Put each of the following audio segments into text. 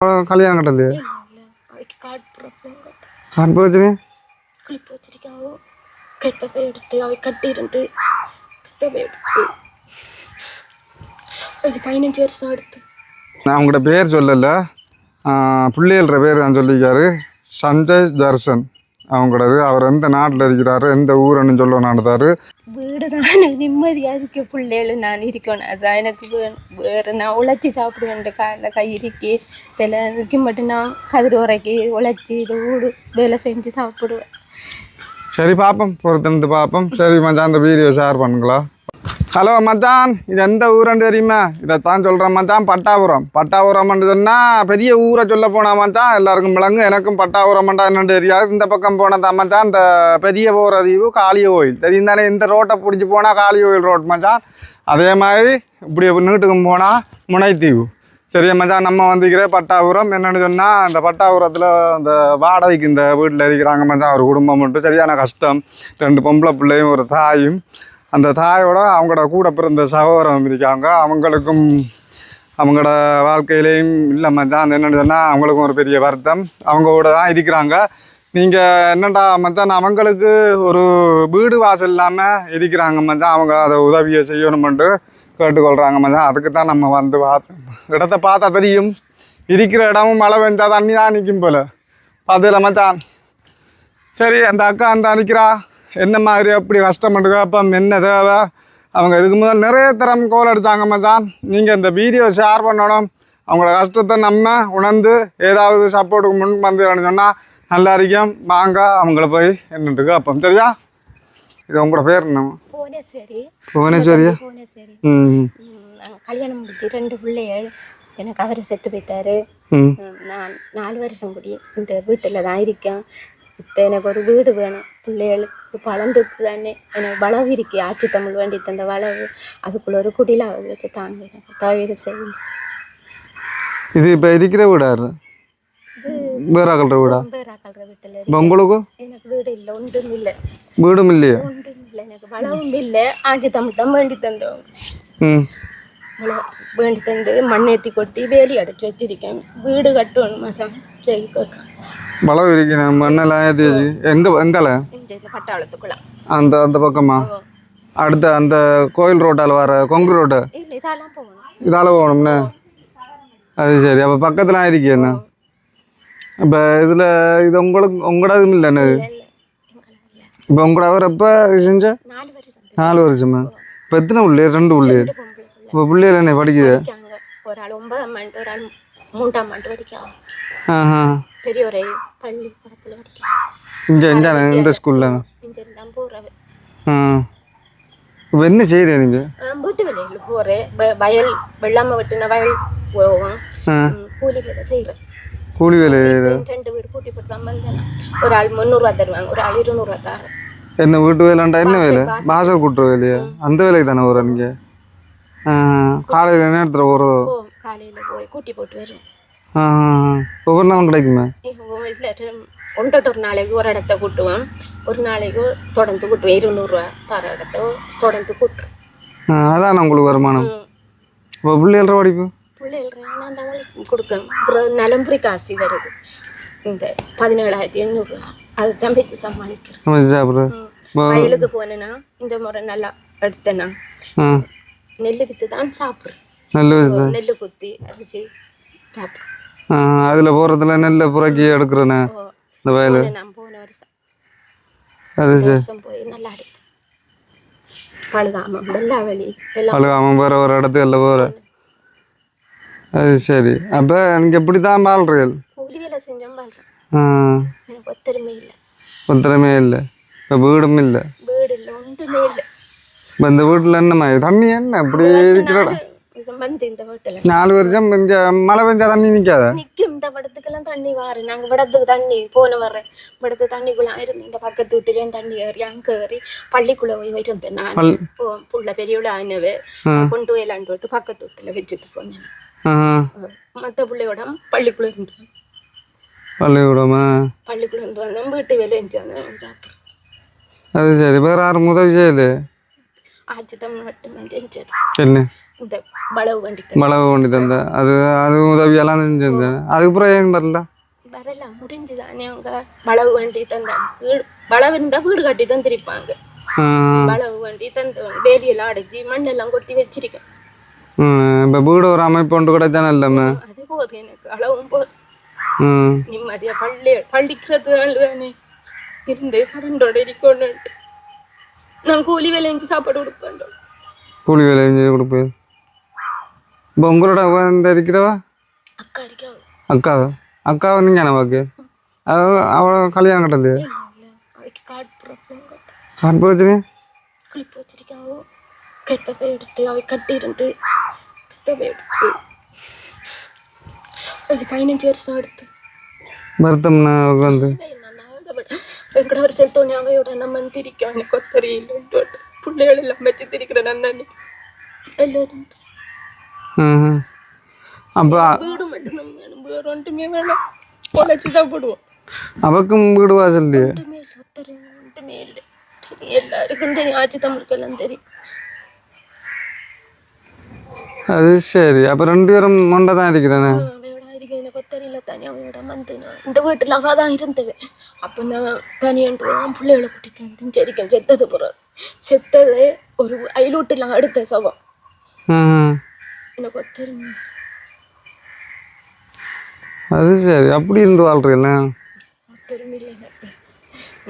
கல்யாணம் கட்டலையே அவைக்கு காட் ப்ராப்ளம் கான்பூர் வச்சுனே கிளிப்பு வச்சிருக்காங்க கற்பப்பை எடுத்து அவை கட்டி இருந்து கற்பப்பை எடுத்து. ஒரு பதினஞ்சு வருஷம் எடுத்து நான் அவங்களோட பேர் சொல்லலை. பிள்ளைகள பேர் நான் சொல்லியிருக்காரு. சஞ்சய் தர்ஷன். அவங்களோடது அவர் எந்த நாட்டில் இருக்கிறாரு எந்த ஊருன்னு சொல்ல நடத்தாரு வீடு தான் நிம்மதியாக இருக்க பிள்ளைகள் நான் இருக்கணும். அதான் எனக்கு வேறு நான் உழைச்சி சாப்பிடுவேன் காலைல கை இருக்கி இதில் இதுக்கு மட்டும் நான் கதிர் உரைக்கி உழைச்சி இது வீடு வேலை செஞ்சு சாப்பிடுவேன். சரி பார்ப்போம் பொறுத்திருந்து பார்ப்போம் சரி மச்சான் அந்த வீடியோ ஷேர் பண்ணுங்களா? ஹலோ மச்சான் இது எந்த ஊரன்னு தெரியுமா? தான் சொல்கிறேன் மச்சான் பட்டாபுரம். பட்டாபுரம்னு சொன்னால் பெரிய ஊரை சொல்ல போனா மச்சான் எல்லாருக்கும் விளங்கும் எனக்கும் பட்டாபுரம்ண்டா என்னன்னு தெரியாது. இந்த பக்கம் போனதா மச்சான் இந்த பெரிய போகிற தீவு காளிய கோயில். தெரியும் தானே இந்த ரோட்டை பிடிச்சி போனால் காளி கோயில் ரோட் மச்சான். அதே மாதிரி இப்படி நீட்டுக்கும் போனால் முனைத்தீவு. சரியா மச்சான் நம்ம வந்துக்கிற பட்டாபுரம் என்னென்னு சொன்னால் இந்த பட்டாபுரத்தில் இந்த வாடகைக்கு இந்த வீட்டில் இருக்கிறாங்க மச்சான் ஒரு குடும்பம் மட்டும் சரியான கஷ்டம். ரெண்டு பொம்பளை பிள்ளையும் ஒரு தாயும். அந்த தாயோட அவங்களோட கூட பிறந்த சகோதரம் இருக்காங்க. அவங்களுக்கும் அவங்களோட வாழ்க்கையிலையும் இல்லை மச்சான் என்னென்னு சொன்னால் அவங்களுக்கும் ஒரு பெரிய வருத்தம். அவங்க கூட தான் இருக்கிறாங்க. நீங்கள் என்னடா மச்சான் அவங்களுக்கு ஒரு வீடு வாசல் இல்லாமல் இருக்கிறாங்க மச்சான். அவங்க அதை உதவியை செய்யணுமென்ட்டு கேட்டுக்கொள்கிறாங்க மச்சான். அதுக்கு தான் நம்ம வந்து பார்த்து இடத்த பார்த்தா தெரியும். இருக்கிற இடமும் மழை பெஞ்சா தண்ணி தான் நிற்கும் போல். பார்த்துல மச்சான். சரி அந்த அக்கா அந்த நிற்கிறா என்ன மாதிரி அப்படி கஷ்டப்பட்டு கேட்போம் என்ன தேவை? அவங்க இதுக்கு முதல் நிறைய தரம் கோல் அடித்தாங்க மச்சான். நீங்கள் இந்த வீடியோ ஷேர் பண்ணணும். அவங்களோட கஷ்டத்தை நம்ம உணர்ந்து ஏதாவது சப்போர்ட்டுக்கு முன் வந்து சொன்னால் நல்லா இருக்கும். வாங்க அவங்கள போய் என்னட்டு கேட்போம் சரியா? இது உங்களோட பேர் என்ன? புவனேஸ்வரி. புவனேஸ்வரியா ம் கல்யாணம் முடிச்சு ரெண்டு பிள்ளைகள். எனக்கு அவர் செத்து போயிட்டாரு. ம், நான் நாலு வருஷம் கூடி இந்த வீட்டில் தான் இருக்கேன். இப்போ எனக்கு ஒரு வீடு வேணும் பிள்ளைகளுக்கு வளர்ந்துட்டு தானே எனக்கு வளவு இருக்கு ஆட்சி தமிழ் வேண்டி தந்த வளவு அதுக்குள்ள ஒரு குடியில் வச்சு தாங்க தவிர செஞ்சு இது இப்போ இருக்கிற வீடாரு வேற கல்ற வீடா பேரா கல்ற வீட்டில் இப்போ உங்களுக்கும் எனக்கு வீடு இல்லை ஒன்றும் இல்லை வீடும் இல்லையா ஒன்றும் இல்லை எனக்கு வளவும் இல்லை ஆட்சி தமிழ் தான் வேண்டி தந்தவங்க ம் வேண்டி தந்து மண்ணேற்றி கொட்டி வேலி அடைச்சி வச்சிருக்கேன் வீடு கட்டணும் மச்சான் சரி கேட்க இருக்கிறேன் மண்ணெல்லாம் ஏற்றி வச்சு எங்கே பட்டாளத்துக்குள்ள. அந்த அந்த பக்கமா? அடுத்த அந்த கோயில் ரோட்டால் வர கொங்கு போகணும். இதால் போகணும்னு? அது சரி. அப்போ பக்கத்தில் இருக்கே என்ன? இப்போ இதில் இது உங்களுக்கு உங்களோடதும் இல்லைன்னு இல்லை இப்போ உங்களோட அவர் எப்போ செஞ்ச? நாலு வருஷம் இப்போ எத்தனை உள்ளே ரெண்டு உள்ளே இப்போ பிள்ளைகள் என்ன படிக்குது? ஒரு ஆள் ஒன்பதாம் ஆண்டு ஒரு ஆள் மூன்றாம் ஆண்டு படிக்காங்க ஆஹா. பெரிய ஒரு பள்ளி படத்தில் இங்கே இங்கே இந்த ஸ்கூலில் இங்கே போகிறவ ஆ. இப்போ என்ன செய்கிறேன் நீங்கள் வீட்டு வேலையில் போகிறேன் வயல் வெள்ளாமை வெட்டின வயல் போவோம். கூலி வேலை செய்கிறேன் கூலி வேலை ரெண்டு வீடு கூட்டி போட்டு தான் வந்தேன். ஒரு ஆள் முந்நூறுரூவா தருவாங்க. ஒரு ஆள் இருநூறுவா தரேன். என்ன வீட்டு வேலைண்டா என்ன வேலை? வாசல் கூட்டுற வேலையா? அந்த வேலைக்கு தானே வர நீங்கள் காலையில் இடத்துல போகிறதோ காலையில் போய் கூட்டி போட்டு வரும் ஒவ்வொரு நாளும் கிடைக்குமே? ஒன்றட்டு ஒரு நாளைக்கு ஒரு இடத்த கூட்டுவேன் ஒரு நாளைக்கு தொடர்ந்து கூட்டுவேன். இருநூறுவா தர இடத்த தொடர்ந்து கூட்டுறேன் ஆ, அதான் உங்களுக்கு வருமானம். இப்போ பிள்ளைகள படிப்பு? பிள்ளைகள் நான் தான் கொடுக்கேன் அப்புறம் நலம்புரி காசு வருது. இந்த பதினேழாயிரத்தி எண்ணூறுரூவா அதை தான் வச்சு சமாளிக்கிறேன். வயலுக்கு போனேன்னா இந்த முறை நல்லா எடுத்தேன்னா நெல் வித்து தான் சாப்பிட்றேன் நெல் குத்தி அரிசி சாப்பிட்றேன் அதில் போகிறதுல நெல்லை புறக்கி எடுக்கிறேண்ணே இந்த வயல். அது அழுகாமல் வேறு ஒரு இடத்துல இல்லை போகிற அது சரி. அப்போ நீங்கள் இப்படி தான் வாழ்றீர்கள் எனக்கு ஒத்தருமே இல்லை. இப்போ வீடும் இல்லை. இப்போ இந்த வீட்டில் என்னம்மா? தண்ணி என்ன? இப்படி இருக்கிற இடம்? இது வந்து இந்த வீட்டில். நாலு வருஷம் இந்த மழை பெஞ்சா தண்ணி நிற்காத நிற்கும் இந்த படத்துக்கெல்லாம் தண்ணி வாரு. நாங்கள் படத்துக்கு தண்ணி போன வர்றேன். படத்து தண்ணிக்குள்ள இருந்து இந்த பக்கத்து வீட்டுலேயும் தண்ணி ஏறி அங்கே ஏறி பள்ளிக்குள்ளே போய் இருந்தேன் நான் புள்ள பெரியவள ஆனவே கொண்டு போயிலான்னு போட்டு பக்கத்து வீட்டில் வச்சுட்டு போனேன். மற்ற பிள்ளையோட பள்ளிக்குள்ளே இருந்து பள்ளிக்கூடமா பள்ளிக்குள்ளே இருந்து வந்தோம் வீட்டு வேலை சாப்பிட்றேன். அது சரி. வேறு யாரும் உதவி செய்யல? ஆச்சு தமிழ் செஞ்சது என்ன? வளவு வண்டி தந்த வளவு கொண்டு தந்த. அது உதவியெல்லாம் செஞ்சிருந்தேன் அதுக்கப்புறம் ஏன் வரல? வரலாம் முடிஞ்சுதானே அவங்க வளவு வண்டி தந்த. வீடு வளவு இருந்தா வீடு கட்டி தந்திருப்பாங்க வளவு வண்டி தந்தவங்க வேலியெல்லாம் அடைச்சி மண்ணெல்லாம் கொட்டி வச்சிருக்கேன். இப்போ வீடு ஒரு அமைப்பு ஒன்று கிடைச்சானே இல்லைம்மா அது போதும் எனக்கு அளவும் போதும். ம் நிம்மதியா பள்ளி பள்ளிக்கிறது வேணே இருந்து கரண்டோட இருக்கணும்ட்டு நான் கூலி வேலை செஞ்சு சாப்பாடு கொடுப்பேன் கூலி வேலை செஞ்சு கொடுப்பேன். இப்போ உங்களோட இந்த இருக்கிறவா அக்கா இருக்கா அக்காவா அக்காவை நீங்கள் என்னவாக்கு அவ அவளை கல்யாணம் கட்டது காட் பிரச்சனை கிளிப்பு வச்சிருக்காவோ கெட்டப்பை எடுத்து அவை கட்டி இருந்து கெட்டப்பை எடுத்து ஒரு பதினஞ்சு வருஷம் எடுத்து வருத்தம்னா உட்காந்து வெங்கட ஒரு செலுத்தோனே அவையோட நம்ம திரிக்கும் எனக்கு கொத்தறியில்லை பிள்ளைகள் எல்லாம் வச்சு திரிக்கிறேன் நான் தானே எல்லாரும் அப்போ வீடு மட்டும் வேணும் வேற ஒன்றுமே வேணாம் உழைச்சி தான் போடுவோம் அவக்கும் வீடு வாசல் இல்லையே ஒன்றுமே இல்லை ஒத்தரை ஒன்றுமே இல்லை எல்லாருக்கும் தெரியும் ஆட்சி தமிழுக்கெல்லாம் தெரியும் அது சரி அப்போ ரெண்டு பேரும் மொண்டை தான் இருக்கிறேனே அவையோட இருக்கேன் எனக்கு ஒத்தரையில் தனி அவையோட வந்து நான் இந்த வீட்டில் அவள் தான் இருந்தவன் அப்போ நான் தனியன்று தான் பிள்ளைகளை கூட்டிட்டு வந்து சரிக்கேன் செத்தது போகிறோம் செத்தது ஒரு அயலூட்டில் அடுத்த சவம் ம் எனக்கு அது சரி அப்படி இருந்து வாழ்றீங்களா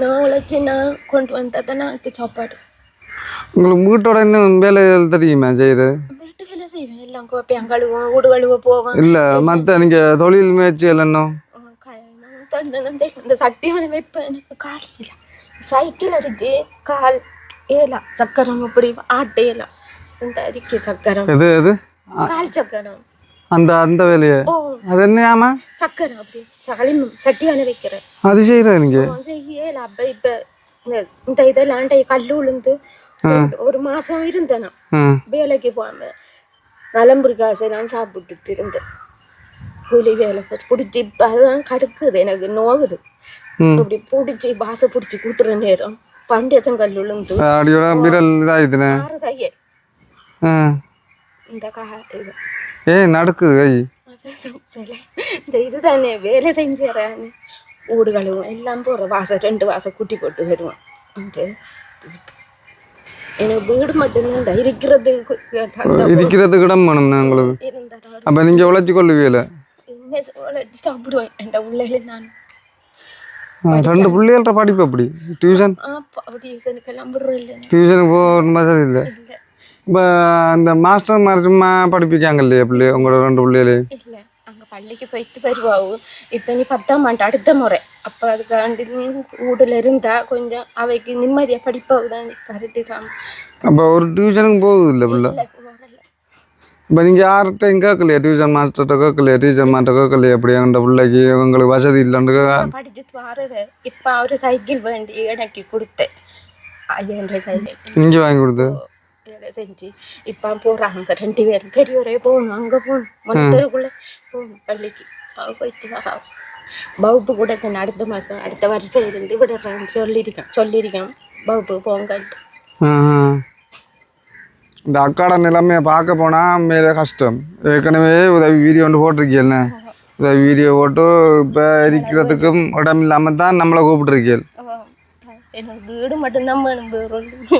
நான் உழைச்சி நான் கொண்டு வந்தால் தான் எனக்கு சாப்பாடு. உங்களுக்கு வீட்டோட இன்னும் வேலை தெரியுமா செய்கிறது வீட்டு வேலை செய்வேன். எல்லாம் கோப்பையும் கழுவோம் வீடு கழுவ போவேன் இல்லை மற்ற நீங்கள் தொழில் முயற்சி இல்லைன்னும் இந்த சட்டியான வைப்பேன். எனக்கு கால் இல்லை. சைக்கிள் அடிச்சு கால் ஏலாம் சக்கரம் அப்படி ஆட்டையலாம் இந்த அரிக்கை சக்கரம். எது எது? கால் சக்கரம். அந்த அந்த வேலையை? அது என்னையாமா சக்கரம் அப்படி. களிமண் சட்டியான வைக்கிறேன். அது செய்கிறது நீங்கள் ஏல அப்ப இப்ப இந்த- இதெல்லாம் கல்லு விழுந்து ஒரு மாசம் இருந்தேன் வேலைக்கு போகாம. நலம்புரி காசெல்லாம் சாப்பிட்டு இருந்தேன். கூலி வேலை பிடிச்சி அதுதான் கடுக்குது. எனக்கு நோகுது இப்படி பிடிச்சி பாசை பிடிச்சி கூட்டுற நேரம். அடியோட விரல் இதாகிதுண்ணே ஆறு தைய இது. ஏய் நடக்குது கை. இந்த இதுதானே வேலை செஞ்சுறேன் ஊடு கழுவும் எல்லாம் போகிற வாசை ரெண்டு வாசை குட்டி போட்டு வருவோம் அந்த எனக்கு வீடு மட்டும்தான் இந்த இருக்கிறதுக்கு அந்த இருக்கிறதுக்கு இடம் வேணும்ண்ணே உங்களுக்கு. அப்போ நீங்கள் உழைச்சி கொள்ளுவீல உழைச்சி சாப்பிடுவேன். என் உள்ளே நான் ரெண்டு பிள்ளைகள்ட்ட படிப்பு அப்படி டியூஷன் இல்லை டியூஷனுக்கு வசதி இல்லை. இல்லை. இப்போ அந்த மாஸ்டர் படிப்பிக்காங்க இல்லையா பிள்ளை? உங்களோட ரெண்டு பிள்ளைகளே? இல்லை. அங்கே பள்ளிக்கு போயிட்டு வருவாவு. இப்போ நீ பத்தாம் ஆண்டு அடுத்த முறை. அப்போ அதுக்காண்டி நீ வீட்டில் இருந்தா கொஞ்சம் அவைக்கு நிம்மதியாக படிப்பாவு தான் கரெக்டு சாமி அப்போ ஒரு டியூஷனுக்கு போகுது இல்லை பிள்ளை? இப்போ நீங்கள் யார்கிட்டையும் கேட்கலையா டியூஷன் மாஸ்டர்கிட்ட கேட்கலையா? டீச்சர் மாஸ்டர் கேட்கலையா? அப்படி எங்கள் பிள்ளைக்கு உங்களுக்கு வசதி இல்லைன்னு படிச்சுட்டு வரது. இப்போ அவர் சைக்கிள் வேண்டி எனக்கு கொடுத்தேன். ஐயாயிரம் சைக்கிள் இங்கே வாங்கி கொடுத்து? வேலை செஞ்சு இப்போ போகிறாங்க ரெண்டு பேரும் பெரியவரே போகணும் அங்கே போகணும் மொத்தருக்குள்ளே போகணும் பள்ளிக்கு அவங்க போயிட்டு வரா வகுப்பு கூட நான் அடுத்த மாதம் அடுத்த வருஷம் இருந்து விடுறேன்னு சொல்லியிருக்கேன் சொல்லியிருக்கேன் வகுப்பு போங்கன்ட்டு. இந்த அக்காட நிலைமையை பார்க்க போனால் மேலே கஷ்டம் ஏற்கனவே உதவி வீடியோ ஒன்று போட்டிருக்கீல்ண்ணே உதவி வீடியோ போட்டு இப்போ இருக்கிறதுக்கும் இடம் இல்லாமல் தான் நம்மளை கூப்பிட்டுருக்கீள் அவ- எனக்கு வீடு மட்டும்தான் வேணும் வேற எனக்கு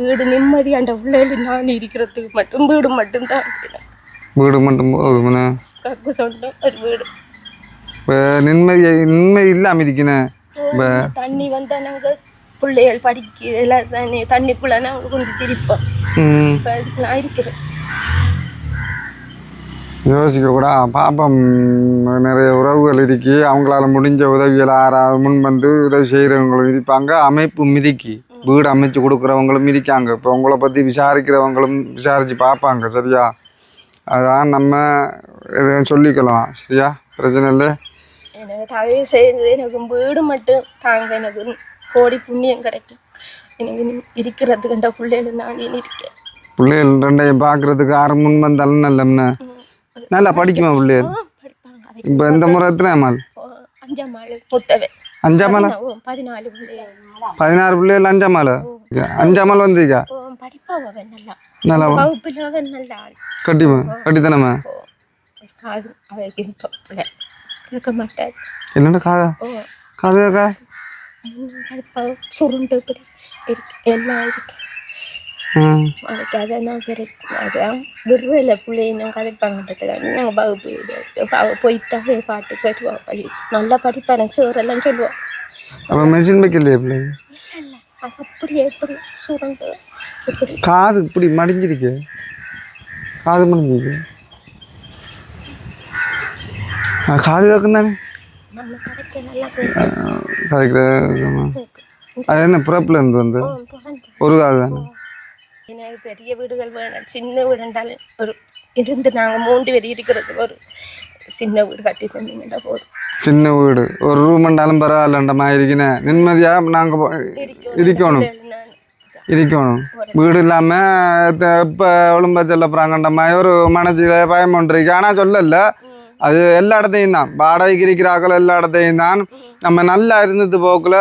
வீடு நிம்மதி அந்த பிள்ளைகள் நான் இருக்கிறதுக்கு மட்டும் வீடு மட்டும்தான். வீடு மட்டும் போதும்ண்ணே கக்கு சொந்தம் ஒரு வீடு. நிம்மதி நிம்மதி இல்லாமல் இருக்கணும் இப்போ தண்ணி வந்தா நாங்க பிள்ளைகள் படிக்க எல்லாம் தண்ணி தண்ணிக்குள்ள நாங்க கொஞ்சம் திரிப்போம். இப்போ நான் இருக்கிறேன் யோசிக்க கூட பாப்பம் நிறைய உறவுகள் இருக்கி. அவங்களால முடிஞ்ச உதவிகளை யாராவது முன் வந்து உதவி செய்கிறவங்களும் இருப்பாங்க அமைப்பு மிதிக்கி. வீடு அமைச்சு கொடுக்குறவங்களும் மிதிக்காங்க. இப்போ உங்களை பற்றி விசாரிக்கிறவங்களும் விசாரித்து பார்ப்பாங்க சரியா? அதான் நம்ம எதுவும் சொல்லிக்கலாம் சரியா? பிரச்சனை இல்லை. எனக்கு தயவு செய்து எனக்கு வீடு மட்டும் தாங்க. எனக்கு கோடி புண்ணியம் கிடைக்கும். எனக்கு இருக்கிறதுக்கு பிள்ளைகள் நான் இருக்கேன். பிள்ளைகள் ரெண்டையும் பார்க்குறதுக்கு யாரும் முன் வந்தாலும் நல்லம்ண்ணே நல்லா படிக்குமா பிள்ளைகள் இப்போ இந்த முறை எத்தனை மால் அஞ்சாம் மாலை பதினாலு பதினாறு பிள்ளைகள் அஞ்சாம் மாலை அஞ்சாம் மால் வந்திருக்கா? நல்லா. கட்டிமா கட்டித்தனமா? ஓ காது அவருக்கு இப்போ பிள்ளை கேட்க மாட்டார். என்னடா காதா? ஓ. காது கேக்கா படிப்பாவ சுருண்டு இப்படி இருக்கு. அவனுக்கு அதெல்லாம் பெருக்கு அதான் விடுறதில்ல பிள்ளைங்க கதைப்பாங்கன்றதுக்காக நாங்கள் வகுப்பு விடுவோம் அவள் போய்த்தாவே பாட்டு கேட்டுவா பள்ளி நல்லா படிப்பாரு சோறெல்லாம் சொல்லுவாள் அப்போ மெஷின் வைக்கலையே பிள்ளைங்க அப்படியே எப்படி சுருண்டு இப்படி காது இப்படி மடிஞ்சிருக்கு காது மடிஞ்சிருக்கு காது கேட்கும் தானே கதைக்கிற அது என்ன பிறப்புல இருந்து வந்து ஒரு காது தானே எனக்கு பெரிய வீடுகள் வேணும். சின்ன வீடுண்டாலும் ஒரு இருந்து நாங்கள் மூன்று பேர் இருக்கிறதுக்கு ஒரு சின்ன வீடு கட்டி தந்தீங்கன்னா போதும். சின்ன வீடு. ஒரு ரூம் இருந்தாலும் பரவாயில்லன்ற மாதிரி இருக்கிறேன் நிம்மதியாக நாங்கள் இருக்கணும். இருக்கணும். வீடு இல்லாமல் இப்போ ஒழும்பா சொல்ல போகிறாங்கன்ற மாதிரி ஒரு மனசில் பயம் ஒன்று இருக்கு ஆனால் சொல்லல அது எல்லா இடத்தையும் தான். வாடகைக்கு இருக்கிறாக்கள் எல்லா இடத்தையும் தான். நம்ம நல்லா இருந்தது போக்கில்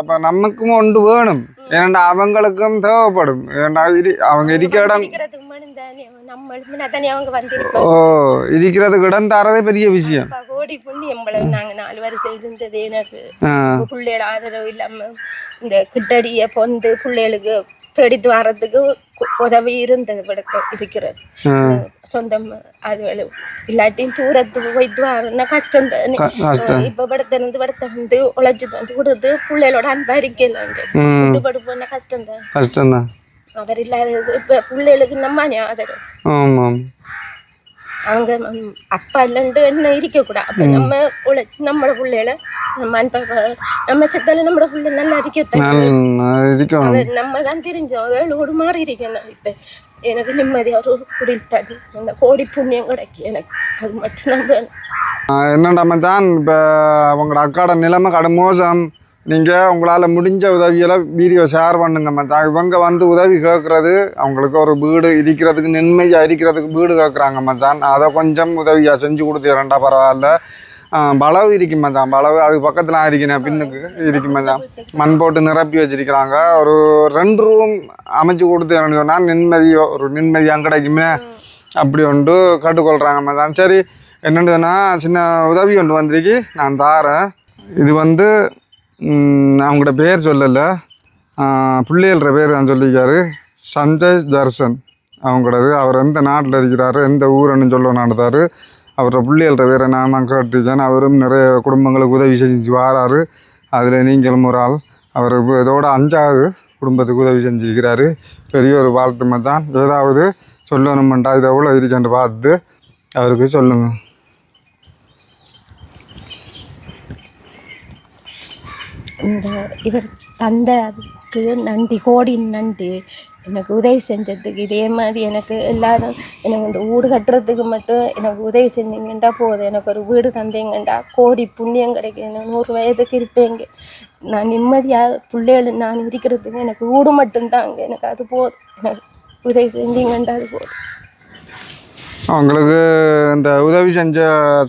இப்போ நமக்கும் ஒன்று வேணும். ஏன்னா அவங்களுக்கும் தேவைப்படும். ஏன்னா இரு அவங்க இருக்க இடம் ஓ இருக்கிறதுக்கு இடம் தரதே பெரிய விஷயம். கோடி புண்ணியம் எம்பளவு நாங்க நாலு வருஷம் இருந்தது எனக்கு. ஆ. பிள்ளைகள் ஆதரவு இல்லாம இந்த கிட்டடிய பொந்து பிள்ளைகளுக்கு தேடித்து வர்றதுக்கு உதவி இருந்தது விடக்க இருக்கிறது. சொந்தம் அது இல்லாட்டியும் தூரத்துக்கு போயிட்டு வரணும்னா கஷ்டம் தானே கஷ்டம். இப்ப படத்திலிருந்து படத்தை வந்து உழைச்சி வந்து கொடுத்து பிள்ளைகளோட அன்பா இருக்கல ம் விட்டுப்பட்டு போனா கஷ்டம் தான் அவர் இல்லாதது இப்ப பிள்ளைகளுக்கு நம்ம ஆமாம் அவங்க அப்பா இல்லைன்ட்டு என்ன இருக்கக்கூடாது அப்போ நம்ம உழை நம்மளோட பிள்ளைகள நம்ம நம்ம செத்தாலும் நம்மளோட பிள்ளை நல்லா இருக்கத்தான் இருக்கணும். நம்ம தான் தெரிஞ்சோம். ஏழோடு மாறி இருக்கேன் இப்போ. எனக்கு நிம்மதியாக ஒரு குடில் தண்ணி அந்த கோடி புண்ணியம் கிடைக்கும் எனக்கு. அது மட்டும்தான் வேணும். ஆஹ் என்னடா மச்சான்? இப்போ உங்களோட அக்காட நிலைமை கடும் மோசம் நீங்கள் உங்களால் முடிஞ்ச உதவியெல்லாம் வீடியோ ஷேர் பண்ணுங்க மச்சான். இவங்க வந்து உதவி கேட்குறது அவங்களுக்கு ஒரு வீடு இருக்கிறதுக்கு நிம்மதியாக இருக்கிறதுக்கு வீடு கேட்குறாங்க மச்சான். அதை கொஞ்சம் உதவியாக செஞ்சு கொடுத்துறேன்டா பரவாயில்ல. பளவு இருக்கு மச்சான். பளவு அதுக்கு பக்கத்தில் இருக்கணும் பின்னுக்கு இருக்கும் மச்சான். மண் போட்டு நிரப்பி வச்சிருக்கிறாங்க. ஒரு ரெண்டு ரூம் அமைச்சு கொடுத்து சொன்னால் நிம்மதியோ ஒரு நிம்மதியாக கிடைக்குமே அப்படி ஒன்று கட்டுக்கொள்கிறாங்க மச்சான். சரி என்னண்டுன்னா சின்ன உதவி ஒன்று வந்திருக்கு. நான் தாரேன். இது வந்து அவங்களோட பேர் சொல்லலை. பிள்ளைகள பேர் நான் சொல்லியிருக்காரு. சஞ்சய் தர்ஷன் அவங்களோடது அவர் எந்த நாட்டில் இருக்கிறாரு எந்த ஊருன்னு சொல்ல நடந்தார். அவரோட பிள்ளைகள பேரை நான் நான் கேட்டிருக்கேன். அவரும் நிறைய குடும்பங்களுக்கு உதவி செஞ்சு வாராரு. அதில் நீங்களும் ஒரு ஆள். அவர் இதோட அஞ்சாவது குடும்பத்துக்கு உதவி செஞ்சுருக்கிறாரு. பெரிய ஒரு வாழ்த்துமை தான். ஏதாவது சொல்லணுமெண்டா இது எவ்வளோ இருக்கேன்ட்டு பார்த்து அவருக்கு சொல்லுங்கள் இந்த இவர் தந்த அதுக்கு நன்றி கோடி நன்றி. எனக்கு உதவி செஞ்சதுக்கு இதே மாதிரி எனக்கு எல்லாரும் எனக்கு இந்த வீடு கட்டுறதுக்கு மட்டும் எனக்கு உதவி செஞ்சீங்கண்டா போதும். எனக்கு ஒரு வீடு தந்தீங்கண்டா. கோடி புண்ணியம் கிடைக்கும் எனக்கு நூறு வயதுக்கு இருப்பேங்க. நான் நிம்மதியாக பிள்ளைகள் நான் இருக்கிறதுக்கு எனக்கு வீடு மட்டும்தாங்க. எனக்கு அது போதும். எனக்கு உதவி செஞ்சீங்கண்டா அது போதும். அவங்களுக்கு இந்த உதவி செஞ்ச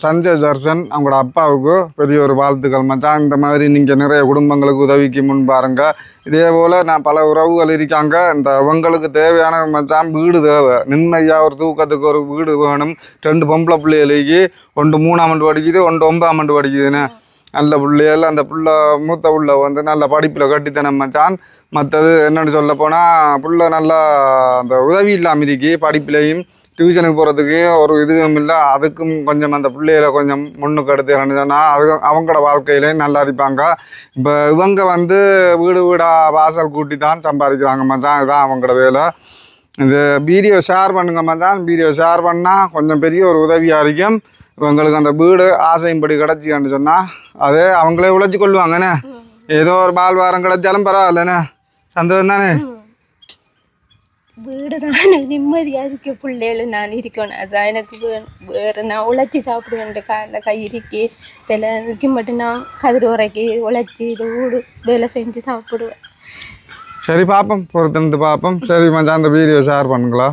சஞ்சய் தர்ஷன் அவங்களோட அப்பாவுக்கு பெரிய ஒரு வாழ்த்துக்கள் மச்சான். இந்த மாதிரி நீங்கள் நிறைய குடும்பங்களுக்கு உதவிக்கு முன் பாருங்க. இதே போல் நான் பல உறவுகள் இருக்காங்க. இந்த அவங்களுக்கு தேவையான மச்சான் வீடு தேவை. நிம்மதியாக ஒரு தூக்கத்துக்கு ஒரு வீடு வேணும். ரெண்டு பொம்பளை பிள்ளைகளுக்கு ஒன்று மூணாம் ஆண்டு படிக்குது ஒன்று ஒன்பதாம் ஆண்டு படிக்குதுன்னு. நல்ல பிள்ளைகள் அந்த புள்ள மூத்த புள்ள வந்து நல்ல படிப்பில் கட்டித்தனம் மச்சான். மற்றது என்னென்னு சொல்ல போனால் புள்ள நல்லா அந்த உதவி இல்லாமல் இருக்கு படிப்புலேயும். டியூஷனுக்கு போகிறதுக்கு ஒரு இதுவும் இல்லை. அதுக்கும் கொஞ்சம் அந்த பிள்ளைகளை கொஞ்சம் முன்னுக்கு எடுத்து சொன்னால் அது அவங்களோட வாழ்க்கையிலையும் நல்லா இருப்பாங்க. இப்போ இவங்க வந்து வீடு வீடாக வாசல் கூட்டி தான் சம்பாதிக்கிறாங்க மச்சான். இதுதான் அவங்களோட வேலை. இந்த வீடியோ ஷேர் பண்ணுங்க மச்சான். வீடியோ ஷேர் பண்ணால் கொஞ்சம் பெரிய ஒரு உதவியாக இருக்கும். இவங்களுக்கு அந்த வீடு ஆசையும்படி கிடச்சின்னு சொன்னால் அது அவங்களே உழைச்சி கொள்வாங்கண்ணே ஏதோ ஒரு பால் வாரம் கிடைச்சாலும் பரவாயில்லண்ணே சந்தோஷம் தானே? வீடு தான் நிம்மதியாக இருக்க பிள்ளைகள். நான் இருக்கணும். அதான் எனக்கு வேறு நான் உழைச்சி சாப்பிடுவேன் காலைல கை இருக்கி சில மட்டும் நான் கதிர் உரைக்கி உழைச்சி இது வீடு வேலை செஞ்சு சாப்பிடுவேன். சரி பார்ப்போம் பொறுத்திருந்து பார்ப்போம் சரி மச்சான் அந்த வீடியோ ஷேர் பண்ணுங்களா?